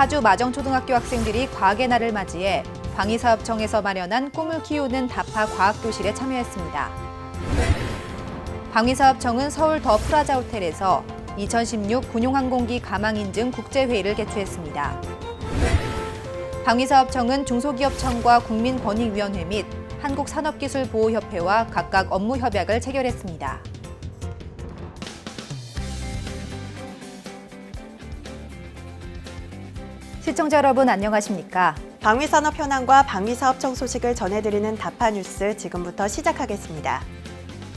파주 마정초등학교 학생들이 과학의 날을 맞이해 방위사업청에서 마련한 꿈을 키우는 다파 과학교실에 참여했습니다. 방위사업청은 서울 더 프라자 호텔에서 2016 군용항공기 가망 인증 국제회의를 개최했습니다. 방위사업청은 중소기업청과 국민권익위원회 및 한국산업기술보호협회와 각각 업무 협약을 체결했습니다. 시청자 여러분 안녕하십니까? 방위산업 현황과 방위사업청 소식을 전해드리는 다파뉴스 지금부터 시작하겠습니다.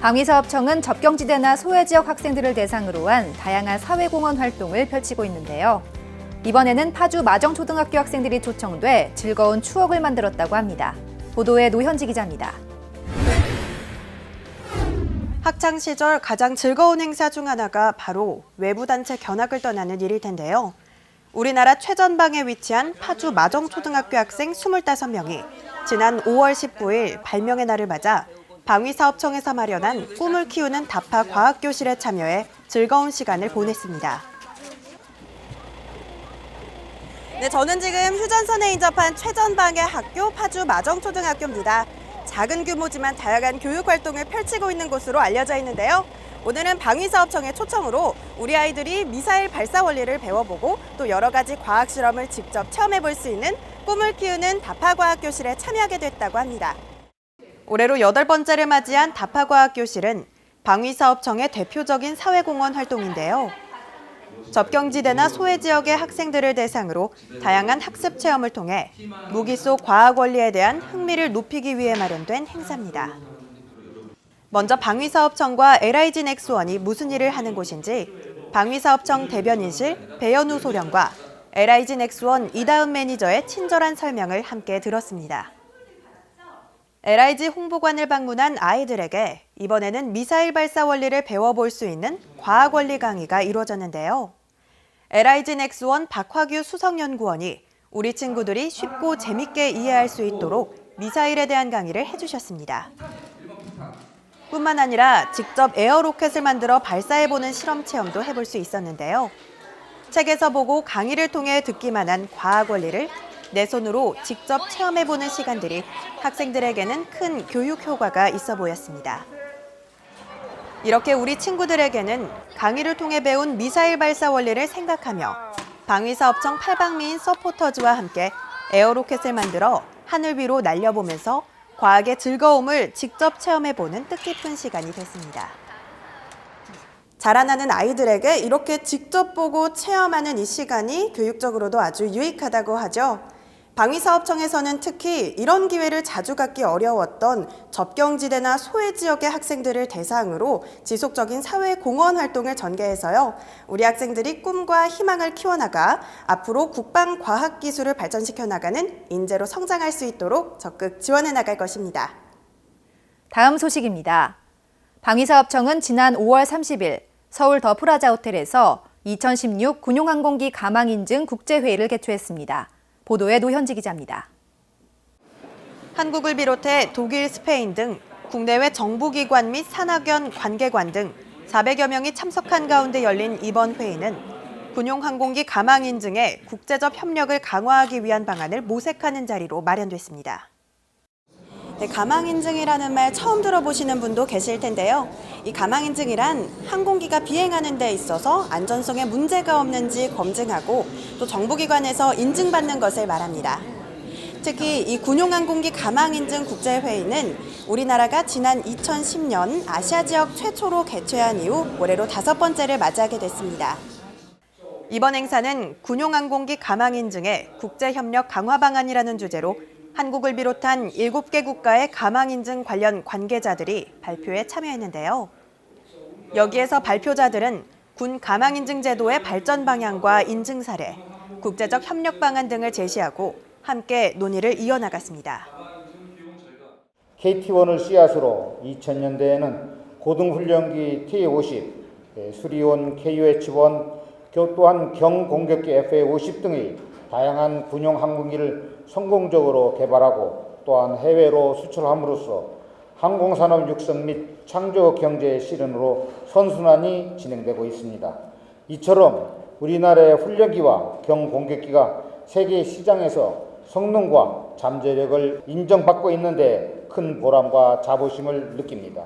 방위사업청은 접경지대나 소외지역 학생들을 대상으로 한 다양한 사회공헌 활동을 펼치고 있는데요. 이번에는 파주 마정초등학교 학생들이 초청돼 즐거운 추억을 만들었다고 합니다. 보도에 노현지 기자입니다. 학창 시절 가장 즐거운 행사 중 하나가 바로 외부 단체 견학을 떠나는 일일 텐데요. 우리나라 최전방에 위치한 파주 마정초등학교 학생 25명이 지난 5월 19일 발명의 날을 맞아 방위사업청에서 마련한 꿈을 키우는 다파 과학교실에 참여해 즐거운 시간을 보냈습니다. 네, 저는 지금 휴전선에 인접한 최전방의 학교 파주 마정초등학교입니다. 작은 규모지만 다양한 교육 활동을 펼치고 있는 곳으로 알려져 있는데요. 오늘은 방위사업청의 초청으로 우리 아이들이 미사일 발사 원리를 배워보고 또 여러 가지 과학 실험을 직접 체험해 볼 수 있는 꿈을 키우는 다파과학교실에 참여하게 됐다고 합니다. 올해로 여덟 번째를 맞이한 다파과학교실은 방위사업청의 대표적인 사회공헌 활동인데요. 접경지대나 소외 지역의 학생들을 대상으로 다양한 학습 체험을 통해 무기 속 과학 원리에 대한 흥미를 높이기 위해 마련된 행사입니다. 먼저 방위사업청과 LIG 넥스원이 무슨 일을 하는 곳인지 방위사업청 대변인실 배현우 소령과 LIG 넥스원 이다은 매니저의 친절한 설명을 함께 들었습니다. LIG 홍보관을 방문한 아이들에게 이번에는 미사일 발사 원리를 배워볼 수 있는 과학 원리 강의가 이루어졌는데요. LIG 넥스원 박화규 수석연구원이 우리 친구들이 쉽고 재밌게 이해할 수 있도록 미사일에 대한 강의를 해주셨습니다. 뿐만 아니라 직접 에어로켓을 만들어 발사해보는 실험 체험도 해볼 수 있었는데요. 책에서 보고 강의를 통해 듣기만 한 과학 원리를 내 손으로 직접 체험해보는 시간들이 학생들에게는 큰 교육 효과가 있어 보였습니다. 이렇게 우리 친구들에게는 강의를 통해 배운 미사일 발사 원리를 생각하며 방위사업청 팔방미인 서포터즈와 함께 에어로켓을 만들어 하늘 위로 날려보면서 과학의 즐거움을 직접 체험해보는 뜻깊은 시간이 됐습니다. 자라나는 아이들에게 이렇게 직접 보고 체험하는 이 시간이 교육적으로도 아주 유익하다고 하죠. 방위사업청에서는 특히 이런 기회를 자주 갖기 어려웠던 접경지대나 소외 지역의 학생들을 대상으로 지속적인 사회 공헌 활동을 전개해서요. 우리 학생들이 꿈과 희망을 키워나가 앞으로 국방 과학 기술을 발전시켜 나가는 인재로 성장할 수 있도록 적극 지원해 나갈 것입니다. 다음 소식입니다. 방위사업청은 지난 5월 30일 서울 더 프라자 호텔에서 2016 군용항공기 가망 인증 국제회의를 개최했습니다. 보도에 노현지 기자입니다. 한국을 비롯해 독일, 스페인 등 국내외 정부기관 및 산학연 관계관 등 400여 명이 참석한 가운데 열린 이번 회의는 군용 항공기 가망 인증의 국제적 협력을 강화하기 위한 방안을 모색하는 자리로 마련됐습니다. 네, 가망 인증이라는 말 처음 들어보시는 분도 계실 텐데요. 이 가망 인증이란 항공기가 비행하는 데 있어서 안전성에 문제가 없는지 검증하고 또 정부기관에서 인증받는 것을 말합니다. 특히 이 군용항공기 가망 인증 국제회의는 우리나라가 지난 2010년 아시아 지역 최초로 개최한 이후 올해로 다섯 번째를 맞이하게 됐습니다. 이번 행사는 군용항공기 가망 인증의 국제협력 강화 방안이라는 주제로 한국을 비롯한 7개 국가의 가망 인증 관련 관계자들이 발표에 참여했는데요. 여기에서 발표자들은 군 가망 인증 제도의 발전 방향과 인증 사례, 국제적 협력 방안 등을 제시하고 함께 논의를 이어나갔습니다. KT1을 씨앗으로 2000년대에는 고등훈련기 T-50, 예, 수리온 KUH-1, 또한 경공격기 FA-50 등의 다양한 군용 항공기를 성공적으로 개발하고 또한 해외로 수출함으로써 항공산업 육성 및 창조 경제의 실현으로 선순환이 진행되고 있습니다. 이처럼 우리나라의 훈련기와 경공격기가 세계 시장에서 성능과 잠재력을 인정받고 있는데 큰 보람과 자부심을 느낍니다.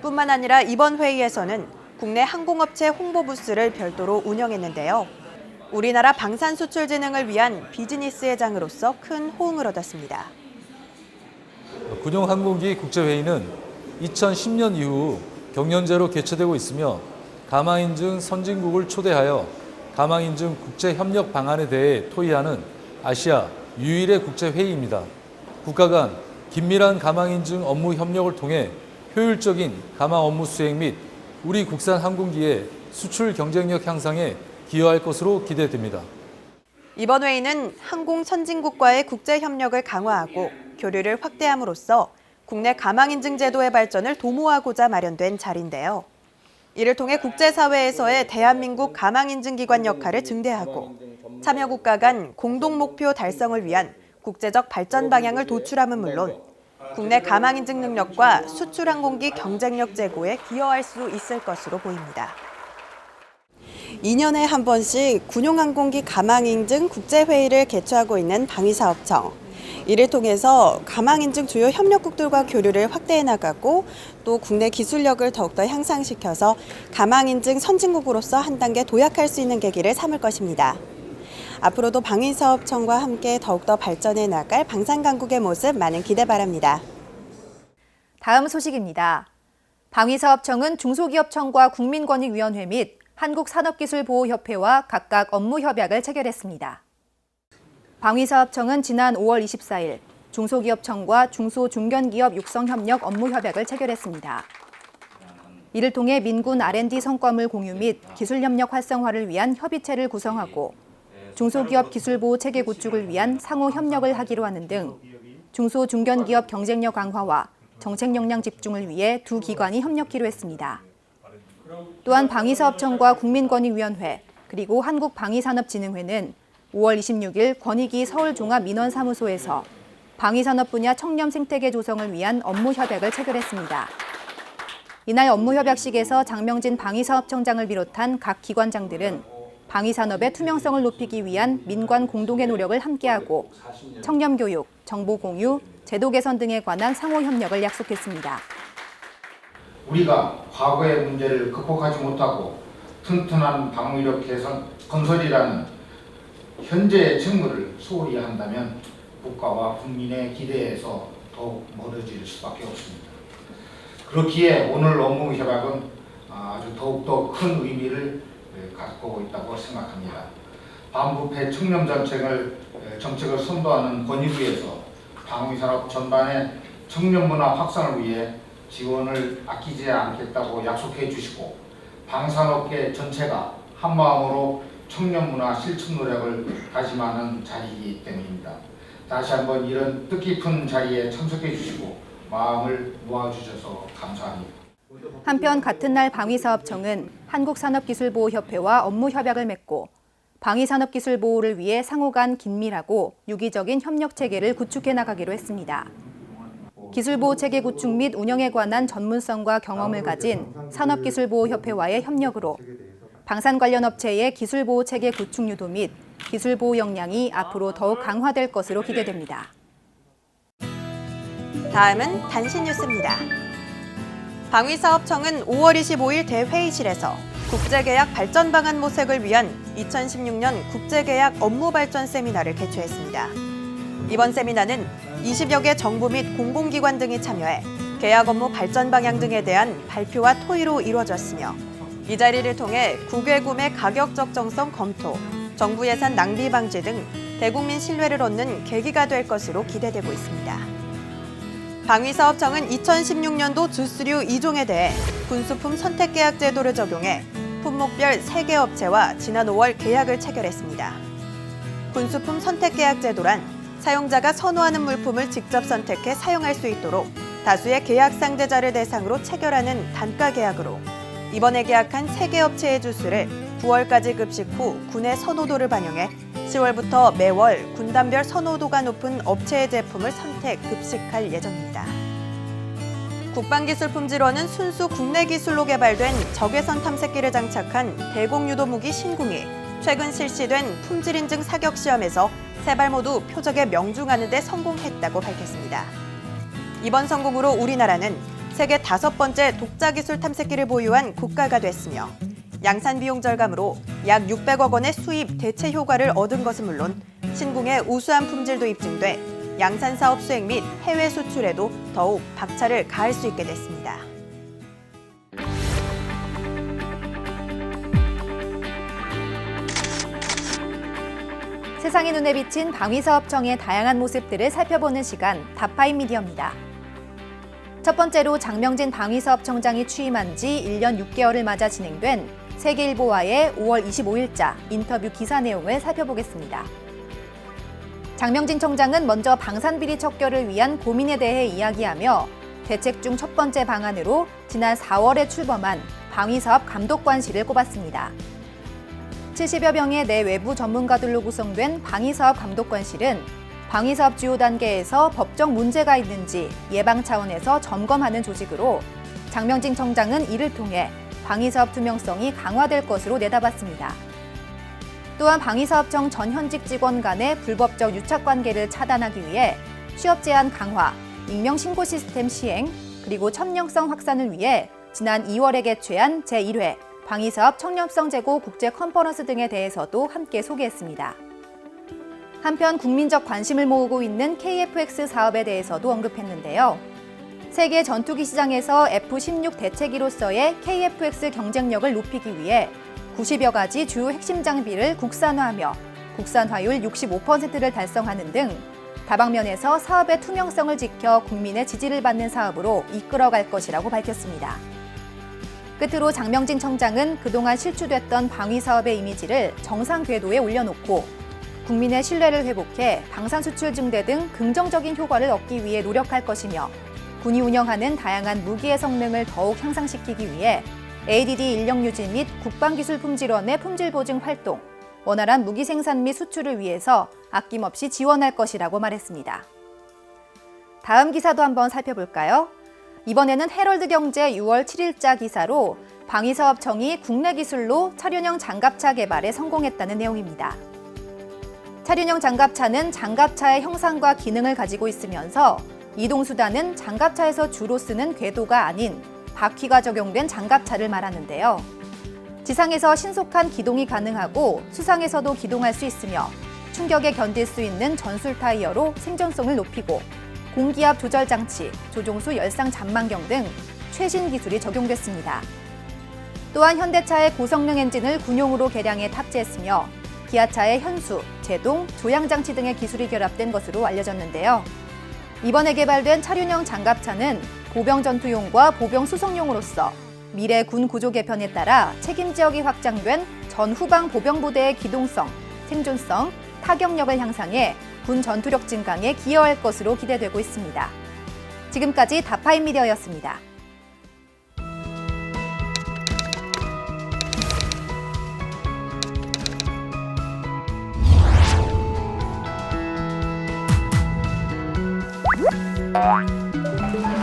뿐만 아니라 이번 회의에서는 국내 항공업체 홍보 부스를 별도로 운영했는데요. 우리나라 방산 수출 진흥을 위한 비즈니스의 장으로서 큰 호응을 얻었습니다. 군용 항공기 국제회의는 2010년 이후 경연제로 개최되고 있으며 가망인증 선진국을 초대하여 가망인증 국제협력 방안에 대해 토의하는 아시아 유일의 국제회의입니다. 국가 간 긴밀한 가망인증 업무 협력을 통해 효율적인 가망 업무 수행 및 우리 국산 항공기의 수출 경쟁력 향상에 기여할 것으로 기대됩니다. 이번 회의는 항공 선진국과의 국제 협력을 강화하고 교류를 확대함으로써 국내 가망 인증 제도의 발전을 도모하고자 마련된 자리인데요. 이를 통해 국제사회에서의 대한민국 가망 인증 기관 역할을 증대하고 참여 국가 간 공동 목표 달성을 위한 국제적 발전 방향을 도출함은 물론 국내 가망 인증 능력과 수출 항공기 경쟁력 제고에 기여할 수 있을 것으로 보입니다. 2년에 한 번씩 군용항공기 가망인증 국제회의를 개최하고 있는 방위사업청. 이를 통해서 가망인증 주요 협력국들과 교류를 확대해 나가고 또 국내 기술력을 더욱더 향상시켜서 가망인증 선진국으로서 한 단계 도약할 수 있는 계기를 삼을 것입니다. 앞으로도 방위사업청과 함께 더욱더 발전해 나갈 방산강국의 모습 많은 기대 바랍니다. 다음 소식입니다. 방위사업청은 중소기업청과 국민권익위원회 및 한국산업기술보호협회와 각각 업무 협약을 체결했습니다. 방위사업청은 지난 5월 24일 중소기업청과 중소중견기업 육성협력 업무 협약을 체결했습니다. 이를 통해 민군 R&D 성과물 공유 및 기술협력 활성화를 위한 협의체를 구성하고 중소기업 기술보호 체계 구축을 위한 상호 협력을 하기로 하는 등 중소중견기업 경쟁력 강화와 정책 역량 집중을 위해 두 기관이 협력키로 했습니다. 또한 방위사업청과 국민권익위원회 그리고 한국방위산업진흥회는 5월 26일 권익위 서울종합민원사무소에서 방위산업 분야 청렴 생태계 조성을 위한 업무 협약을 체결했습니다. 이날 업무 협약식에서 장명진 방위사업청장을 비롯한 각 기관장들은 방위산업의 투명성을 높이기 위한 민관 공동의 노력을 함께하고 청렴 교육, 정보 공유, 제도 개선 등에 관한 상호 협력을 약속했습니다. 우리가 과거의 문제를 극복하지 못하고 튼튼한 방위력 개선 건설이라는 현재의 책무를 소홀히 한다면 국가와 국민의 기대에서 더욱 멀어질 수밖에 없습니다. 그렇기에 오늘 업무 협약은 아주 더욱더 큰 의미를 갖고 있다고 생각합니다. 반부패 청렴 정책을 정책을 선도하는 권익위에서 방위산업 전반의 청렴 문화 확산을 위해 지원을 아끼지 않겠다고 약속해 주시고 방산업계 전체가 한마음으로 청년 문화 실천 노력을 다짐하는 자리이기 때문입니다. 다시 한번 이런 뜻깊은 자리에 참석해 주시고 마음을 모아주셔서 감사합니다. 한편 같은 날 방위사업청은 한국산업기술보호협회와 업무 협약을 맺고 방위산업기술 보호를 위해 상호 간 긴밀하고 유기적인 협력 체계를 구축해 나가기로 했습니다. 기술보호 체계 구축 및 운영에 관한 전문성과 경험을 가진 산업기술보호협회와의 협력으로 방산 관련 업체의 기술보호 체계 구축 유도 및 기술보호 역량이 앞으로 더욱 강화될 것으로 기대됩니다. 다음은 단신 뉴스입니다. 방위사업청은 5월 25일 대회의실에서 국제계약 발전 방안 모색을 위한 2016년 국제계약 업무 발전 세미나를 개최했습니다. 이번 세미나는 20여 개 정부 및 공공기관 등이 참여해 계약 업무 발전 방향 등에 대한 발표와 토의로 이루어졌으며 이 자리를 통해 국외 구매 가격 적정성 검토, 정부 예산 낭비 방지 등 대국민 신뢰를 얻는 계기가 될 것으로 기대되고 있습니다. 방위사업청은 2016년도 주수류 2종에 대해 군수품 선택계약 제도를 적용해 품목별 3개 업체와 지난 5월 계약을 체결했습니다. 군수품 선택계약 제도란 사용자가 선호하는 물품을 직접 선택해 사용할 수 있도록 다수의 계약 상대자를 대상으로 체결하는 단가 계약으로 이번에 계약한 3개 업체의 주수를 9월까지 급식 후 군의 선호도를 반영해 10월부터 매월 군단별 선호도가 높은 업체의 제품을 선택 급식할 예정입니다. 국방기술품질원은 순수 국내 기술로 개발된 적외선 탐색기를 장착한 대공유도 무기 신궁이 최근 실시된 품질 인증 사격 시험에서 세 발 모두 표적에 명중하는 데 성공했다고 밝혔습니다. 이번 성공으로 우리나라는 세계 다섯 번째 독자 기술 탐색기를 보유한 국가가 됐으며 양산 비용 절감으로 약 600억 원의 수입 대체 효과를 얻은 것은 물론 신궁의 우수한 품질도 입증돼 양산 사업 수행 및 해외 수출에도 더욱 박차를 가할 수 있게 됐습니다. 세상의 눈에 비친 방위사업청의 다양한 모습들을 살펴보는 시간 다파인 미디어입니다. 첫 번째로 장명진 방위사업청장이 취임한 지 1년 6개월을 맞아 진행된 세계일보와의 5월 25일자 인터뷰 기사 내용을 살펴보겠습니다. 장명진 청장은 먼저 방산비리 척결을 위한 고민에 대해 이야기하며 대책 중 첫 번째 방안으로 지난 4월에 출범한 방위사업 감독관실을 꼽았습니다. 70여 명의 내 외부 전문가들로 구성된 방위사업 감독관실은 방위사업 주요 단계에서 법적 문제가 있는지 예방 차원에서 점검하는 조직으로 장명진 청장은 이를 통해 방위사업 투명성이 강화될 것으로 내다봤습니다. 또한 방위사업청 전 현직 직원 간의 불법적 유착 관계를 차단하기 위해 취업 제한 강화, 익명 신고 시스템 시행, 그리고 청렴성 확산을 위해 지난 2월에 개최한 제1회 방위사업 청렴성 제고 국제 컨퍼런스 등에 대해서도 함께 소개했습니다. 한편 국민적 관심을 모으고 있는 KF-X 사업에 대해서도 언급했는데요. 세계 전투기 시장에서 F-16 대체기로서의 KF-X 경쟁력을 높이기 위해 90여 가지 주요 핵심 장비를 국산화하며 국산화율 65%를 달성하는 등 다방면에서 사업의 투명성을 지켜 국민의 지지를 받는 사업으로 이끌어갈 것이라고 밝혔습니다. 끝으로 장명진 청장은 그동안 실추됐던 방위 사업의 이미지를 정상 궤도에 올려놓고 국민의 신뢰를 회복해 방산 수출 증대 등 긍정적인 효과를 얻기 위해 노력할 것이며 군이 운영하는 다양한 무기의 성능을 더욱 향상시키기 위해 ADD 인력 유지 및 국방기술 품질원의 품질 보증 활동, 원활한 무기 생산 및 수출을 위해서 아낌없이 지원할 것이라고 말했습니다. 다음 기사도 한번 살펴볼까요? 이번에는 헤럴드 경제 6월 7일자 기사로 방위사업청이 국내 기술로 차륜형 장갑차 개발에 성공했다는 내용입니다. 차륜형 장갑차는 장갑차의 형상과 기능을 가지고 있으면서 이동수단은 장갑차에서 주로 쓰는 궤도가 아닌 바퀴가 적용된 장갑차를 말하는데요. 지상에서 신속한 기동이 가능하고 수상에서도 기동할 수 있으며 충격에 견딜 수 있는 전술 타이어로 생존성을 높이고 공기압 조절 장치, 조종수 열상 잠망경 등 최신 기술이 적용됐습니다. 또한 현대차의 고성능 엔진을 군용으로 개량해 탑재했으며 기아차의 현수, 제동, 조향 장치 등의 기술이 결합된 것으로 알려졌는데요. 이번에 개발된 차륜형 장갑차는 보병 전투용과 보병 수송용으로서 미래 군 구조 개편에 따라 책임 지역이 확장된 전 후방 보병 부대의 기동성, 생존성, 타격력을 향상해 군 전투력 증강에 기여할 것으로 기대되고 있습니다. 지금까지 다파인미디어였습니다. Bye.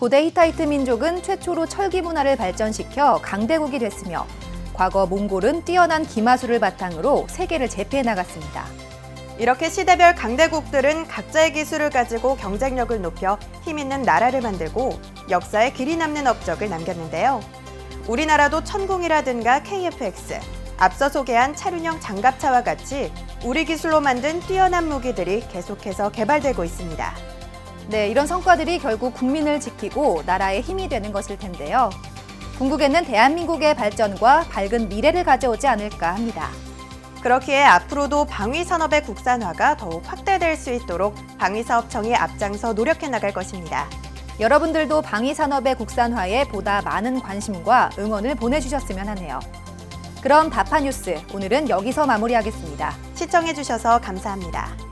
고대 히타이트 민족은 최초로 철기 문화를 발전시켜 강대국이 됐으며 과거 몽골은 뛰어난 기마술을 바탕으로 세계를 제패해 나갔습니다. 이렇게 시대별 강대국들은 각자의 기술을 가지고 경쟁력을 높여 힘 있는 나라를 만들고 역사에 길이 남는 업적을 남겼는데요. 우리나라도 천궁이라든가 KFX, 앞서 소개한 차륜형 장갑차와 같이 우리 기술로 만든 뛰어난 무기들이 계속해서 개발되고 있습니다. 네, 이런 성과들이 결국 국민을 지키고 나라의 힘이 되는 것일 텐데요. 궁극에는 대한민국의 발전과 밝은 미래를 가져오지 않을까 합니다. 그렇기에 앞으로도 방위 산업의 국산화가 더욱 확대될 수 있도록 방위사업청이 앞장서 노력해 나갈 것입니다. 여러분들도 방위 산업의 국산화에 보다 많은 관심과 응원을 보내주셨으면 하네요. 그럼 다파 뉴스 오늘은 여기서 마무리하겠습니다. 시청해 주셔서 감사합니다.